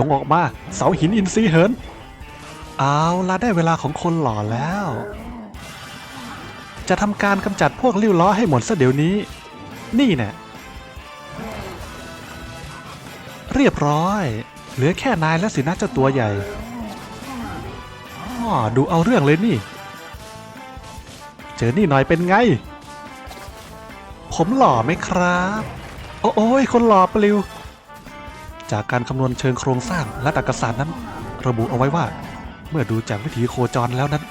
จงออกมา เสาหินอินทรีเหิน เอาละได้เวลาของคนหล่อแล้ว จะทำการกำจัดพวกริ้วล้อให้หมดซะเดี๋ยวนี้ นี่แน่เรียบร้อย เหลือแค่นายและสินะเจ้าตัวใหญ่อ้อดูเอาเรื่องเลยนี่ เจอนี่หน่อยเป็นไง ผมหล่อไหมครับ โอ้โอ้ยคนหล่อปลิว จากการคำนวณเชิงโครงสร้างและตรรกศาสตร์นั้น ระบุเอาไว้ว่า เมื่อดูจากวิถีโคจรแล้วนั้น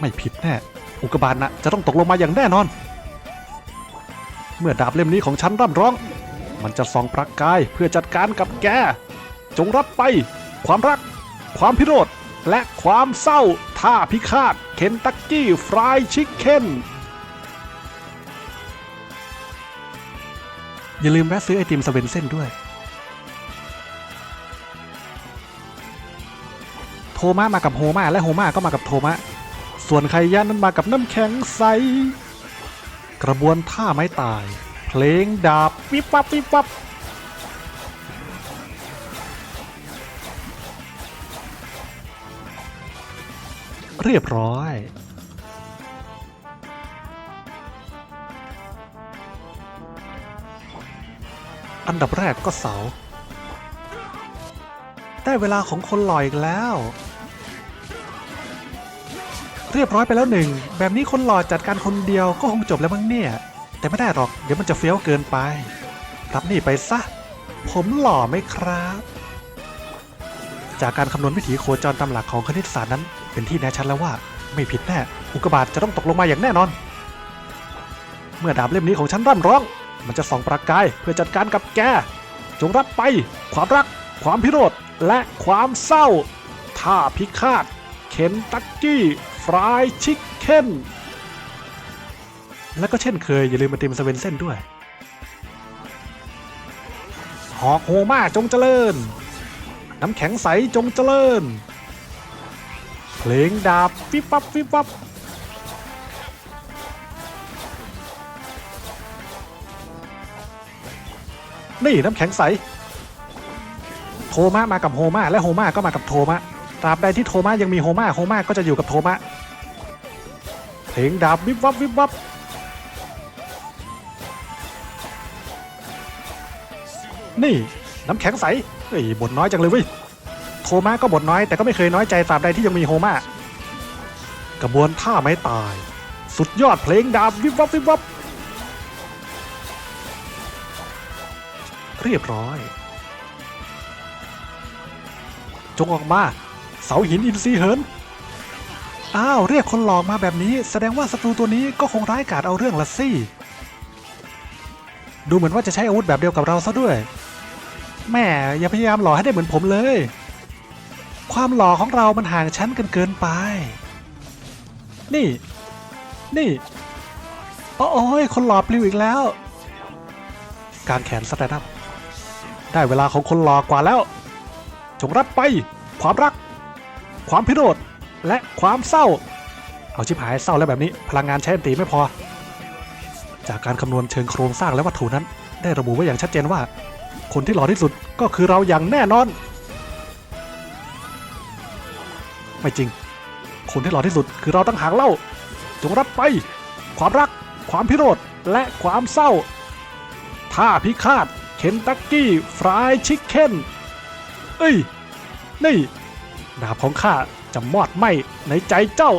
ไม่ผิดแน่ อุกกาบาตนะจะต้องตกลงมาอย่างแน่นอน เมื่อดาบเล่มนี้ของฉันร่ำร้อง มันจะส่องประกายเพื่อจัดการกับแก จงรับไป ความรัก ความพิโรธและความเศร้าท่าพิฆาตเคนตักกี้ฟรายชิคเก้นอย่าลืมแวะซื้อไอติมสเวนเซ่นด้วย โทมะมากับโฮมาและโฮมาก็มากับโทมะ ส่วนไคยะนั้นมากับน้ำแข็งใส กระบวนท่าไม้ตาย เพลงดาบวิบวับวิบวับเรียบร้อย อันดับแรกก็เสา ได้เวลาของคนหล่ออีกแล้ว เรียบร้อยไปแล้วหนึ่ง แบบนี้คนหล่อจัดการคนเดียวก็คงจบแล้วมั้งเนี่ย แต่ไม่ได้หรอก เดี๋ยวมันจะเฟี้ยวเกินไป รับนี่ไปซะ ผมหล่อไหมครับ จากการคำนวณวิถีโคจรตามหลักของคณิตศาสตร์นั้น เป็นที่แน่ชัดแล้วว่า ไม่ผิดแน่ อุกกาบาตจะต้องตกลงมาอย่างแน่นอน เมื่อดาบเล่มนี้ของฉันร่ำร้อง มันจะส่องประกายเพื่อจัดการกับแก จงรับไป ความรัก ความพิโรธ และความเศร้า ท่าพิฆาต เคนตักกี้ ฟรายชิคเก้น และก็เช่นเคย อย่าลืมมาติมสเวนเซ่นด้วย หอกโฮมาจงเจริญ น้ำแข็งใสจงเจริญ เพลงดาบวิบวับวิบวับนี่น้ำแข็งใส มะมากับโฮมาและโฮมาก็มากับโทมะตราบใดที่โทมะยังมีโฮมาโฮมาก็จะอยู่กับโทมะเพลงดาบวิบวับวิบวับนี่น้ำแข็งใสเฮ้ยบ่นน้อยจังเลยเว้ยโทมะก็บ่นน้อยแต่ก็ไม่เคยน้อยใจตราบใดที่ยังมีโฮมากระบวนท่าไม้ตาย สุดยอดเพลงดาบวิบวับวิบวับเรียบร้อย จงออกมา เสาหินอินทรีเหิน อ้าว เรียกคนหลอกมาแบบนี้ แสดงว่าศัตรูตัวนี้ก็คงร้ายกาจเอาเรื่องละสิดูเหมือนว่าจะใช้อาวุธแบบเดียวกับเราซะด้วย แม่อย่าพยายามหล่อให้ได้เหมือนผมเลย ความหล่อของเรามันห่างชั้นกันเกินไป นี่ นี่โอ้ยคนหล่อปลิวอีกแล้ว การแขนสแตนด์อัพได้เวลาของคนหลอกกว่าแล้ว จงรับไป ความรัก ความพิโรธและความเศร้า เอาชิบหายเศร้าแล้วแบบนี้ พลังงานใช้อันตีไม่พอ จากการคำนวณเชิงโครงสร้างและวัตถุนั้น ได้ระบุไว้อย่างชัดเจนว่า คนที่หล่อที่สุดก็คือเราอย่างแน่นอน ไม่จริง คนที่หล่อที่สุดคือเราตั้งหากเล่า จงรับไป ความรัก ความพิโรธและความเศร้าท่าพิฆาตเคนตักกี้ฟรายชิคเก้น เอ้ย นี่ดาบของข้าจะมอดไหมในใจเจ้า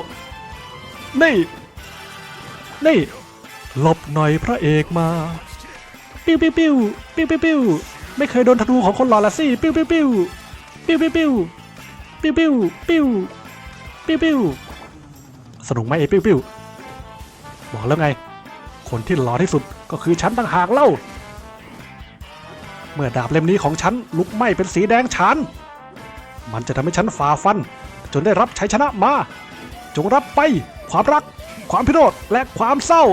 นี่ นี่ หลบหน่อยพระเอกมา ปิ้วปิ้วปิ้วปิ้วปิ้วปิ้วไม่เคยโดนธนูของคนหล่อละสิปิ้วปิ้วปิ้วปิ้วปิ้วปิ้วปิ้วปิ้วปิ้วปิ้วปิ้วสนุกไหมไอ้ปิ้วปิ้วบอกแล้วไง คนที่หล่อที่สุดก็คือฉันต่างหากเล่า มื่อดาบเล่มนี้ของฉันลุกไหม้เป็นสีแดงฉาน มันจะทำให้ฉันฝ่าฟัน จนได้รับชัยชนะมา จงรับไปความรัก ความพิโรธและความเศร้า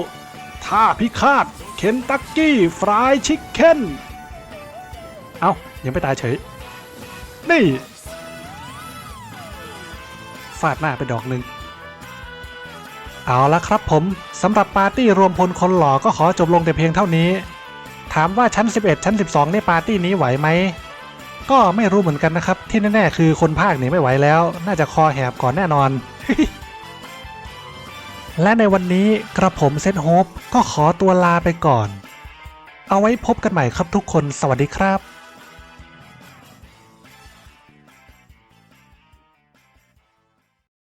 ท่าพิฆาตเคนตักกี้ฟรายชิคเก้น เอ้ายังไม่ตายเฉย นี่ฟาดหน้าไปดอกหนึ่งเอาละครับผมสำหรับปาร์ตี้รวมพลคนหล่อก็ขอจบลงแต่เพียงเท่านี้ ถามว่าชั้น 11 ชั้น 12ในปาร์ตี้นี้ไหวไหมก็ไม่รู้เหมือนกันนะครับ ที่แน่ๆคือคนภาคเนี่ยไม่ไหวแล้ว น่าจะคอแหบก่อนแน่นอน และในวันนี้กระผมเซนโฮปก็ขอตัวลาไปก่อน เอาไว้พบกันใหม่ครับทุกคนสวัสดีครับ